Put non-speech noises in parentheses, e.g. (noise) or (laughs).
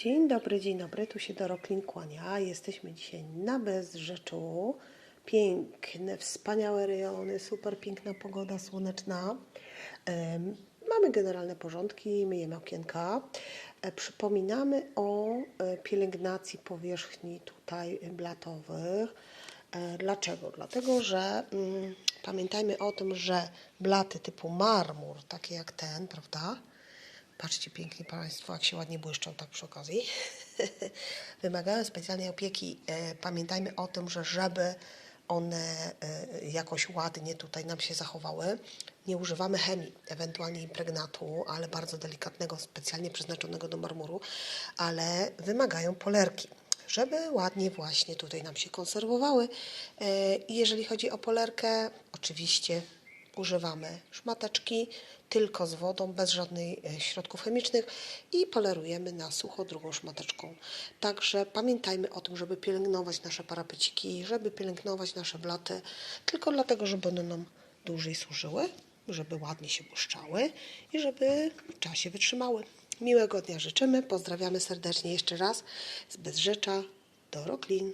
Dzień dobry, dzień dobry, tu się Doroklin kłania. Jesteśmy dzisiaj na Bezrzeczu. Piękne, wspaniałe rejony, super piękna pogoda słoneczna. Mamy generalne porządki, myjemy okienka. E, Przypominamy o e, pielęgnacji powierzchni tutaj blatowych. E, Dlaczego? Dlatego, że mm, pamiętajmy o tym, że blaty typu marmur, takie jak ten, prawda? Patrzcie pięknie Państwo, jak się ładnie błyszczą tak przy okazji. (laughs) Wymagają specjalnej opieki. E, Pamiętajmy o tym, że żeby one e, jakoś ładnie tutaj nam się zachowały, nie używamy chemii, ewentualnie impregnatu, ale bardzo delikatnego, specjalnie przeznaczonego do marmuru, ale wymagają polerki żeby ładnie właśnie tutaj nam się konserwowały. E, I jeżeli chodzi o polerkę, oczywiście używamy szmateczki tylko z wodą, bez żadnych e, środków chemicznych i polerujemy na sucho drugą szmateczką. Także pamiętajmy o tym, żeby pielęgnować nasze parapeciki, żeby pielęgnować nasze blaty, tylko dlatego, żeby one nam dłużej służyły, żeby ładnie się błyszczały i żeby w czasie wytrzymały. Miłego dnia życzymy, pozdrawiamy serdecznie jeszcze raz z Bezrzecza do Roklin.